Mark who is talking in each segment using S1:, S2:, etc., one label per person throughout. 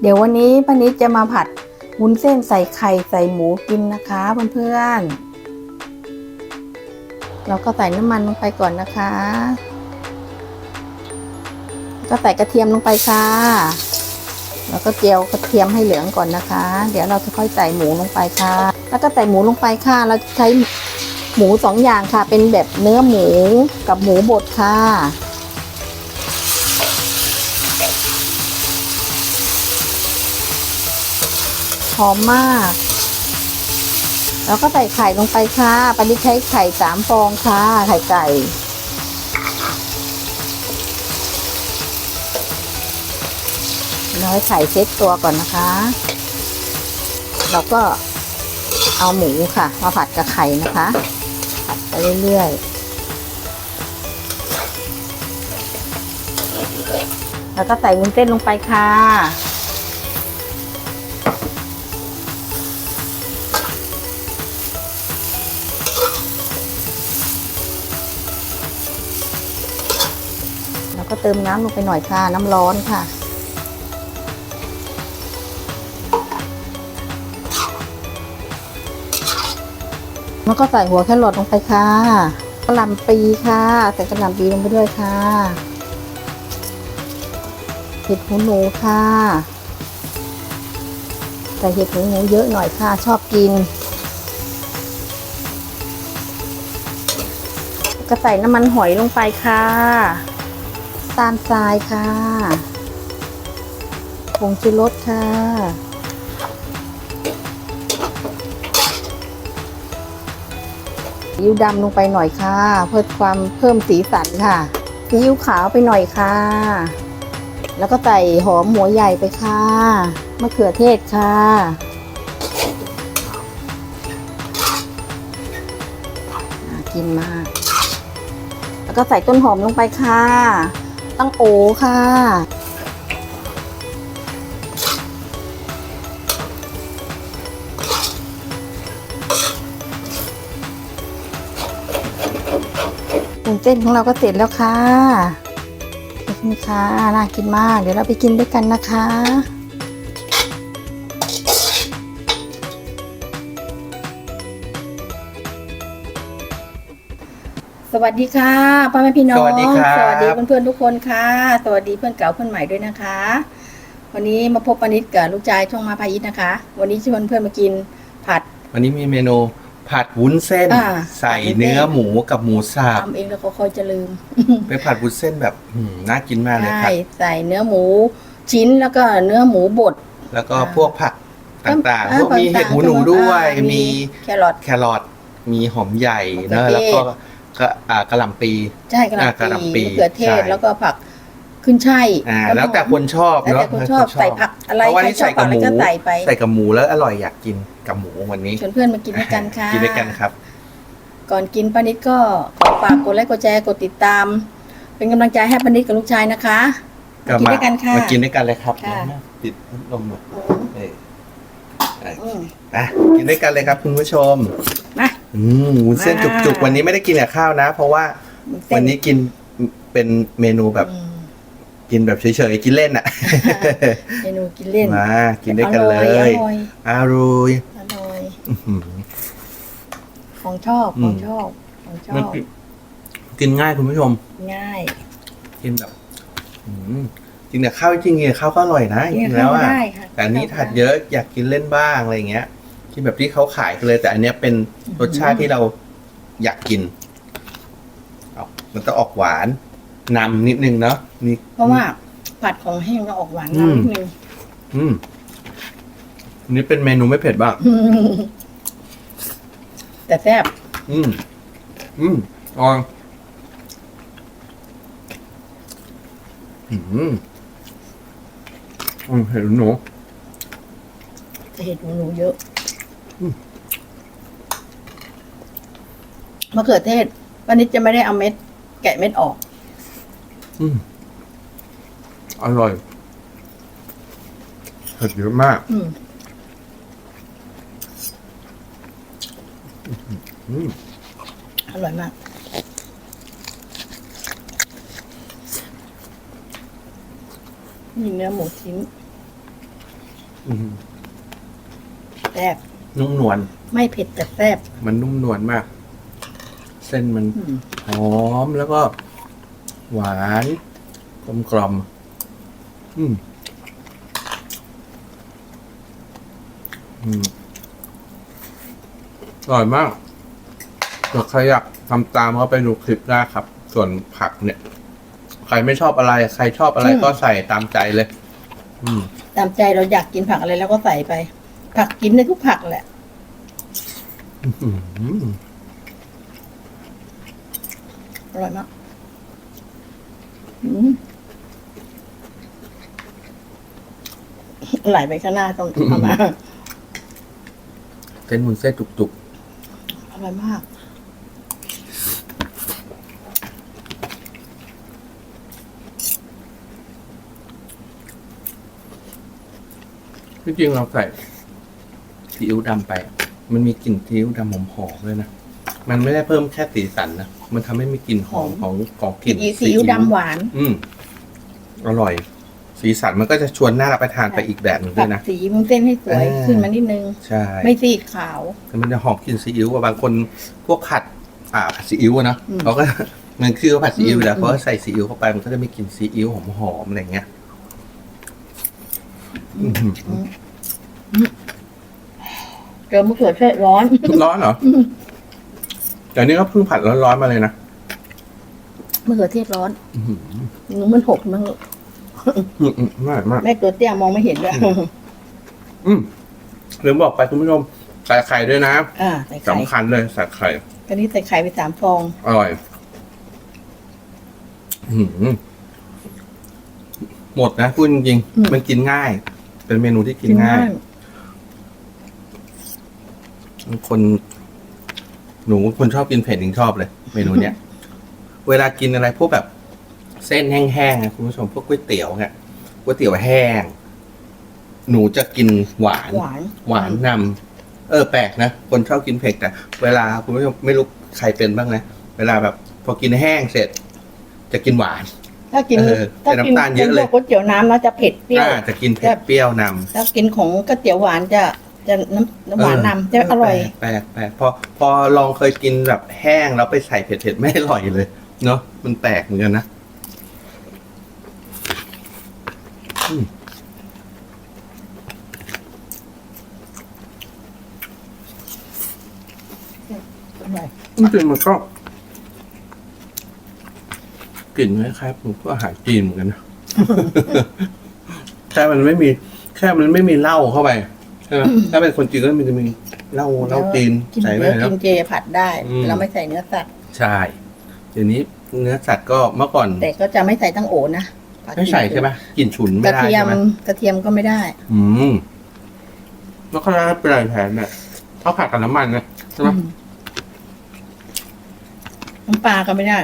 S1: เดี๋ยววันนี้ป้านิดจะมาผัดวุ้นเส้นใส่ไข่ใส่หมูกินนะคะเพื่อนๆ เราก็ใส่น้ำมันลงไปก่อนนะคะ ก็ใส่กระเทียมลงไปค่ะ แล้วก็เจียวกระเทียมให้เหลืองก่อนนะคะ เดี๋ยวเราจะค่อยใส่หมูลงไปค่ะ แล้วก็ใส่หมูลงไปค่ะ เราใช้หมูสองอย่างค่ะ เป็นแบบเนื้อหมูกับหมูบดค่ะ หอมมาก แล้วก็ใส่ไข่ลงไปค่ะปานิดใช้ไข่สามฟองค่ะ ไข่ไก่เราให้ไข่เซ็ตตัวก่อนนะคะเราก็เอาหมูค่ะ มาผัดกับไข่นะคะ ผัดไปเรื่อยๆ แล้วก็ใส่วุ้นเส้นลงไปค่ะ ก็เติมน้ำลงไปหน่อยค่ะน้ำร้อนค่ะแล้วก็ใส่หัวแครอทลงไปค่ะกระหล่ำปีค่ะใส่กระหล่ำปีลงไปด้วยค่ะเห็ดหูหนูค่ะใส่เห็ดหูหนูเยอะหน่อยค่ะ ชอบกินก็ใส่น้ำมันหอยลงไปค่ะ ตาลทรายค่ะผงชูรสค่ะซีอิ๊วดำลงไปหน่อยค่ะ เพื่อความเพิ่มสีสันค่ะซีอิ๊วขาวไปหน่อยค่ะ แล้วก็ใส่หอมหัวใหญ่ไปค่ะ มะเขือเทศค่ะน่ากินมาก แล้วก็ใส่ต้นหอมลงไปค่ะ ตั้งโอค่ะวุ้นเส้นของเราก็เสร็จแล้วค่ะนี่ค่ะน่ากินมาก เดี๋ยวเราไปกินด้วยกันนะคะ สวัสดีค่ะพ่อแม่พี่น้อง
S2: สวัสดีครับ
S1: สวัสดีเพื่อนๆทุกคนค่ะ สวัสดีเพื่อนเก่าเพื่อนใหม่ด้วยนะคะ วันนี้มาพบปานิดกับลูกชายช่องมาพายิทนะคะ วันนี้ชวนเพื่อนมากินผัด
S2: วันนี้มีเมนูผัดวุ้นเส้น
S1: อ่า
S2: ใส่
S1: ผัดวุ้นเส้น
S2: เนื้อหมูกับหมูสับ
S1: ทำเองแล้วก็ค่อยจะลืม
S2: ไปผัดวุ้นเส้นแบบอืมน่ากินมากเลย
S1: ใช่
S2: ครับ
S1: ใส่เนื้อหมูชิ้นแล้วก็เนื้อหมูบด
S2: แล้วก็
S1: อ่า
S2: พวกผักต่าง
S1: อ่
S2: ๆพวกมีเห็ดหูหนู
S1: ต่างๆ
S2: ด้วย
S1: อ่า
S2: มี
S1: แครอท
S2: แครอทมีหอมใหญ่
S1: มะ
S2: เน
S1: เขือเทศ
S2: อะแล้วก็ ก็อ่ากระหล่ำปี
S1: ใช่กระห
S2: อ่ากระห
S1: ล่ำ
S2: ล่ำปี
S1: ปีมะเขือเทศ
S2: ใช่
S1: แล้วก็ผักขึ้นช่าย
S2: อ่าแล้วแต่คนชอบ
S1: แล้ว
S2: เนาะ
S1: แต่คนชอบใส่ผักอะไร
S2: เพราะว่า
S1: ใคร
S2: นี่
S1: ชอ
S2: ใส่
S1: บ
S2: กั
S1: ผั
S2: บ
S1: กอะไร
S2: หมู
S1: ก็ใส่ไป
S2: ใส่กับหมูแล้วอร่อยอยากกินกับหมูวันนี้
S1: ชวนเพื่อนมากินด้วยกันค่ะ
S2: กินด้วยกันครับ
S1: ก่อนกินป้านิดก็ขอฝากกดไลค์กดแชร์กดติดตาม เป็นกำลังใจให้ป้านิดกับลูกชายนะคะมากินด้วยกันค่ะ
S2: มากินด้วยกันเลยครับ
S1: ค่ะ
S2: ติดพัดลมหน่อยเอออะ
S1: อืม
S2: อะกินด้วยกันเลยครับคุณผู้ชม
S1: มา
S2: อืมวุ้นเส้น
S1: มา
S2: จุกๆ วันนี้ไม่ได้กินกับข้าวนะ เพราะว่า
S1: เส้
S2: วันนี้กินเป็นเมนูแบบ
S1: อืม
S2: กินแบบเฉยๆ กินเล่นอะ
S1: เมนูกินเล่น
S2: มากินด้วยกันเลย
S1: อร่อย
S2: อร่อย
S1: อร่อย
S2: อื้อหือ
S1: ของชอบ
S2: อื
S1: ข
S2: ม
S1: องชอบของชอ
S2: มัน
S1: บ
S2: กินกินง่ายคุณผู้ชม
S1: ง่าย
S2: กินแบบอืมกินกับข้าวจริงๆกับข้าวก็อร่อยนะจ
S1: กิน
S2: ริงๆ
S1: ข้า
S2: แล้ววอะ
S1: ได้ค่ะ
S2: แต่อันนี้ถัดเยอะอยากกินเล่นบ้างอะไรอย่างเงี้ย กินแบบที่เขาขายกันเลย แต่อันเนี้ยเป็นรสชาติที่เราอยากกินเอามันจะออกหวานนำนิดนึงเนาะมี
S1: เพราะว่าผัดของแห้งก็ออกหวาน
S2: อืม
S1: นิดนึง
S2: อืมอันนี้เป็นเมนูไม่เผ็ดบ้าง
S1: แต่แซ่บ
S2: อืม อืมอร่อยอืมอืมเห็นหนู
S1: จะเห็ดหมูหนูเยอะ
S2: อื ม
S1: มะเขือเทศ วันนี้จะไม่ได้เอาเม็ด แกะเม็ดออก
S2: อืมอร่อยเผ็ดเยอะมาก
S1: อืม
S2: อืม
S1: อร่อยมาก มีเนื้อหมูชิ้น
S2: อืม
S1: แซ่บ
S2: นุ่มนวล
S1: ไม่เผ็ดแต่แซ่บ
S2: มันนุ่มนวลมาก เส้นมัน
S1: อืม
S2: หอมแล้วก็ หวานกลมกลอมอืมอืมอร่อยมากถ้าใครอยากทำตามก็ไปดูคลิปได้ครับ ส่วนผักเนี่ย ใครไม่ชอบอะไร ใครชอบอะไรก็ใส่ตามใจเลย อืม
S1: ตามใจเราอยากกินผักอะไรเราก็ใส่ไป ผักกินได้ทุกผักแหละ
S2: อื้อหือ
S1: อร่อยมากอืมไหลไปข้างหน้าต้องเอามา
S2: เส้นมุนเส้นจุก
S1: อร่อยมาก
S2: ๆที่จริงเราใส่ ซีอิ๊วดำไป มันมีกลิ่นซีอิ๊วดำหอมๆเลยนะ มันไม่ได้เพิ่มแค่สีสันนะ มันทำให้มีกลิ่นหอมของของกลิ่น
S1: อีซีอิ๊วดำหวาน
S2: อืมอร่อย สีสันมันก็จะชวนน่ารับประทานไปอีกแบบหนึ่ง
S1: ตั
S2: ด้ว
S1: ด
S2: ยนะ
S1: สีมุ้งเส้นให้สวย
S2: อ่า
S1: ขึ้นมานิดนึง
S2: ใช่
S1: ไม่ซีดขาว
S2: แต่มันจะหอมกลิ่นซีอิ๊วอะบางคนพวกผัด อ่าผัดซีอิ๊วอะเนาะ
S1: อืม
S2: เขาก็มันคือว่าผัดซีอิ๊วอยู่แล้ว
S1: อืม
S2: เพราะว่าใส่ซีอิ๊วเข้าไปมันก็จะมีกลิ่นซีอิ๊วหอมๆอะไรอย่างเงี้ยอื้อหือ
S1: เจอมะเขือเทศร้อน
S2: ร้อนเหรอ
S1: อืม
S2: แต่นี่ก็เพิ่งผัดร้อนๆมาเลยนะ
S1: มะเขือเทศร้อน
S2: อื้อหือ
S1: หนูมันหกมั้ง
S2: อืมอืมมากมาก
S1: แม่ตัวเตี้ยมองไม่เห็นด้วย
S2: อืมลืมบอกไปคุณผู้ชมใส่ไข่ด้วยนะ
S1: อ่าใส่ไข่
S2: สำคัญเลยใส่ไข่
S1: ตอนนี้ใส่ไข่ไปสามฟอง
S2: อร่อย อื้อหือหมดนะพูดจริงๆมันกินง่าย เป็นเมนูที่กินง่าย คน หนูคนชอบกินเผ็ดถึงชอบเลย เมนูเนี้ย เวลากินอะไรพวกแบบ เส้นแห้งๆนะคุณผู้ชมพวกก๋วยเตี๋ยวเนี่ยก๋วยเตี๋ยวแห้ง หนูจะกินหวาน
S1: หวาน
S2: หวานนำเออแปลกนะ คนชอบกินเผ็ดแต่เวลาคุณผู้ชมไม่รู้ใครเป็นบ้างนะเวลาแบบ พอกินแห้งเสร็จ จะกินหวาน
S1: ถ้ากิน
S2: เออ
S1: ถ้ากิ
S2: แต่น้ำตาลเยอะเลย
S1: ก๋วยเตี๋ยวน้ำแล้วจะเผ็ดเปรี้ยว
S2: อ่าจะกินเผ็ดเปรี้ยวนำ
S1: ถ้ากินของก๋วยเตี๋ยวหวานจะ จะน้ำน้ำหวานนำจะอร่อย
S2: แปลกแปลกพอพอลองเคยกินแบบแห้งแล้วไปใส่เผ็ดๆไม่อร่อยเลย เนาะมันแปลกเหมือนกันนะอืม
S1: อร่อย
S2: จริงๆมันก็กลิ่นคล้ายๆผมก็อาหารจีนเหมือนกันนะ แค่มันไม่มี แค่มันไม่มีเหล้าเข้าไปใช่ไหมถ้าเป็นคนจีนก็มันจะมีเหล้าเหล้าจีน
S1: กิน
S2: ใส่ไป
S1: เนื้อ
S2: แล้ว
S1: กินเจผัดได้
S2: อืม
S1: เราไม่ใส่เนื้อสัตว์
S2: ใช่เดี๋ยวนี้เนื้อสัตว์ก็เมื่อก่อน
S1: แต่ก็จะไม่ใส่ตั้งโอนะผัด
S2: ไม่ใส่ใช่ไหมกลิ่นฉุน
S1: ก
S2: ไม่
S1: ระ
S2: ได้
S1: เทีย
S2: ใช่
S1: ม
S2: ไหม
S1: กระเทียมก็ไม่ได้
S2: อืมแล้วก็ได้เป็นอะไรแทนเนี่ยเขาผัดกับน้ำมันนะใช่ไหม
S1: อืมน้ำปลาก็ไม่ได้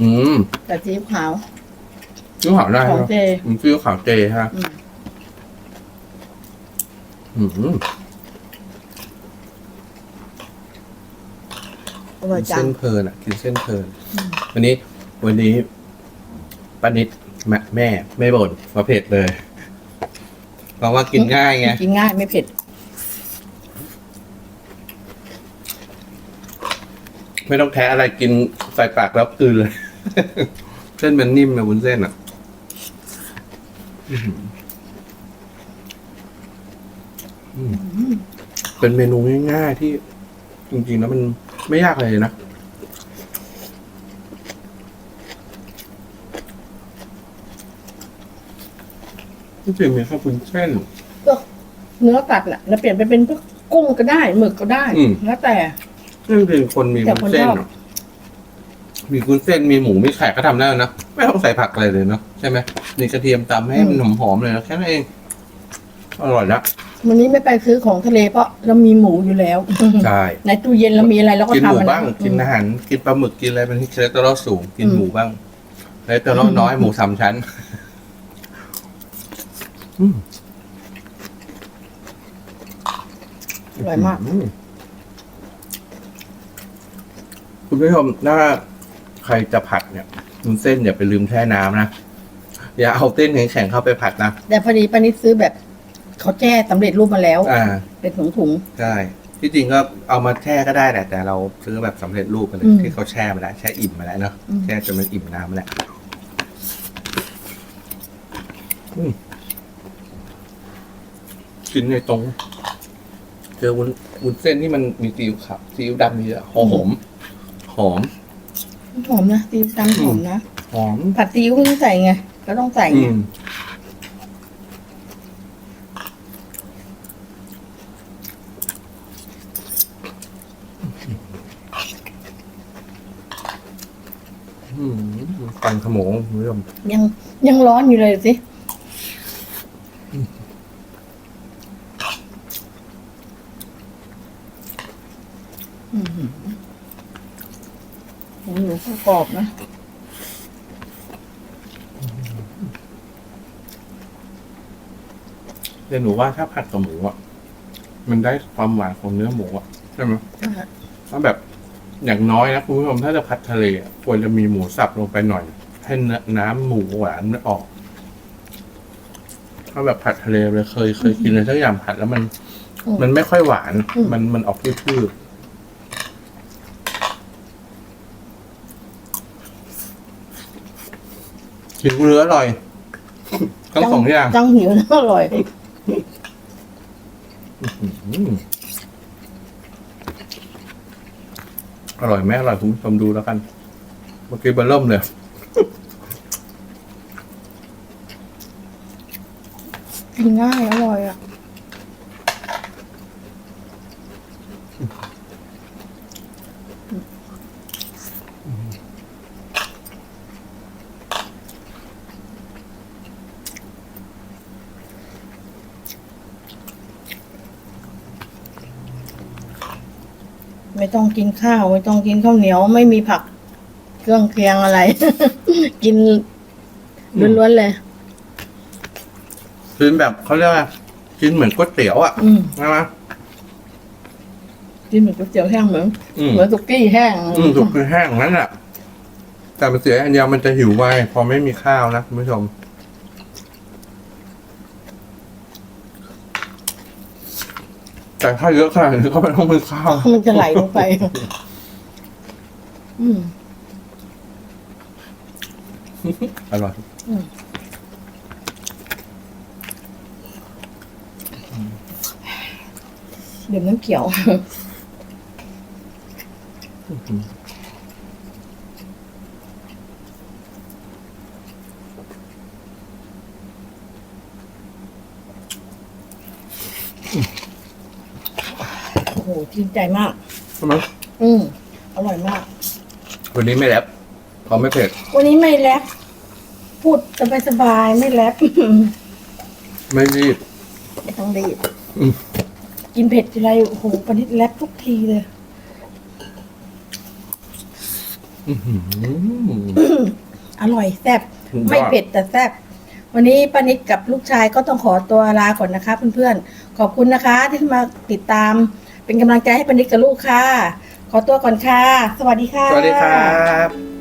S2: อืม
S1: แต่ซีอิ๊วขาว
S2: ซีอิ๊วขาวได้
S1: ของ
S2: เนอะ
S1: เจ
S2: อืมซีอิ๊วขาวเจฮะ
S1: อืม
S2: อืม
S1: อร่อยจั
S2: เส้
S1: ง
S2: นเพลินอะกินเส้นเพลิน
S1: อืม
S2: วันนี้ วันนี้ป้านิดแม่แม่ไม่บ่นมาเผ็ดเลยเพราะว่ากินง่ายไง
S1: กินง่ายไม่เผ็ด
S2: ไม่ต้องแท้อะไรกินใส่ปากแล้วกลืนเลย เส้นมันนิ่มนะวุ้นเส้นอะอื้อหืออืม เป็นเมนูง่ายๆที่จริงๆแล้วมันไม่ยากเลยนะ จริงๆมีข้าวปุ้นเส้น
S1: เนื้อสัตว์น่ะแล้วเปลี่ยนไปเป็นพวกกุ้งก็ได้หมึกก็ได้
S2: อืม
S1: แล้วแต่
S2: ซึ่งเป็นคนมี
S1: แต่
S2: วุ้น
S1: คน
S2: เส้น
S1: ชอบ
S2: อะมีวุ้นเส้นมีหมูมีไข่ก็ทำได้แล้วนะไม่ต้องใส่ผักอะไรเลยเนาะใช่ไหมมีกระเทียมตำให้มันหอมๆเลยนะแค่นั้นเอง อร่อยละ
S1: วันนี้ไม่ไปซื้อของทะเลเพราะเรามีหมูอยู่แล้ว
S2: ใช่
S1: ในตู้เย็นเรามีอะไรเราก็
S2: กินห
S1: ทำ
S2: มู
S1: มัน
S2: บ้าง กินอาหาร กินปลาหมึก กินอะไรเป็นคอเลสเตอรอลสูง กิน
S1: อืม
S2: หมูบ้างคอเลสเตอรอลน้อย หมูสามชั้นอืม
S1: อร่อยมาก
S2: อืคุณผู้ชมถ้าใครจะผัดเนี่ยวุ้นเส้นอย่าไปลืมแช่น้ำนะ อย่าเอาเส้นแข็งๆเข้าไปผัดนะ
S1: แต่พอดีปานิดซื้อแบบ เขาแจ้สำเร็จรูปมาแล้ว
S2: อ่า
S1: เป็นถุงถุง
S2: ใช่ ที่จริงก็เอามาแช่ก็ได้แหละ แต่เราซื้อแบบสำเร็จรูปกันเลย
S1: อืม
S2: ที่เขาแช่มาแล้วแช่อิ่มมาแล้วเนาะ
S1: อืม
S2: แช่จนมันอิ่มน้ำมาแล้วอืมกินในตรงเจอวุ้นวุ้นเส้นที่มันมีซีอิ๊วขาวซีอิ๊วดำนี่อะหอม หอม
S1: หอมนะซีอิ๊วดำหอมนะ
S2: หอม
S1: ผัดซีอิ๊วไม่ต้องใส่ไงก็ต้องใส่
S2: อื
S1: ไง
S2: ม ฟันขโมงคุณผู้ชม
S1: ยังยังร้อนอยู่เลยสิอืมหมูหนูก็กรอบนะ
S2: แต่หนูว่าถ้าผัดกับหมูอะ มันได้ความหวานของเนื้อหมูอะ ใช่ไหมถ้าแบบ อย่างน้อยนะคุณผู้ชมถ้าจะผัดทะเลอะควรจะมีหมูสับลงไปหน่อย ให้เนื้อน้ำหมูหวานมันออก ถ้าแบบผัดทะเลเลยเคยเคยกินอะไรสักอย่างผัดแล้วมัน
S1: อืม
S2: มันไม่ค่อยหวาน
S1: อืม
S2: มันมันออกพืดๆกินเรืออร่อยทั้งสองอย่าง
S1: จังหิวนะอร่อย
S2: อร่อยไหมอร่อยคุณผู้ชมดูแล้วกัน เมื่อกี้เบอร์เริ่มเลย
S1: กินง่ายอร่อยอะ ไม่ต้องกินข้าว ไม่ต้องกินข้าวเหนียว ไม่มีผัก เครื่องเคียงอะไร กินล้วนๆเลย
S2: กินแบบเขาเรียกว่ากินเหมือนก๋วยเตี๋ยวอะ
S1: อืม
S2: ใช่ไหม
S1: กินเหมือนก๋วยเตี๋ยวแห้งเหมือน
S2: อืม
S1: เหมือนสุกี้แห้ง
S2: อืมถูกคือแห้งนั่นแหละแต่มันเสียอันเดียวมันจะหิวไวพอไม่มีข้าวนะคุณผู้ชม แต่ถ้าเยอะขนาดนี้ก็ไม่ต้องมีข้าว
S1: มันจะไหลลงไป อืม
S2: อร่อย
S1: เดี๋ยวน้ำเขียว โอ้โห ชื่นใจมาก
S2: ใช่ไหม
S1: อืมอร่อยมาก
S2: วันนี้ไม่แรปเพราะไม่เผ็ด
S1: วันนี้ไม่แรปพูดสบายสบายๆไม่แรป
S2: ไม่รีบ
S1: ไม่ต้องรีบ
S2: อืม
S1: กินเผ็ดทีไรโอ้โหปนิดแรปทุกทีเลย
S2: อื้อหือ
S1: อร่อยแซ่บ
S2: สุดยอด
S1: ไม่เผ็ดแต่แซ่บวันนี้ป้านิดกับลูกชายก็ต้องขอตัวลาก่อนนะคะเพื่อนๆ ขอบคุณนะคะที่มาติดตาม เป็นกำลังใจให้ปนิดกับลูกค่ะ ขอตัวก่อนค่ะ สวัสดีค่ะ
S2: สวัสดีครับ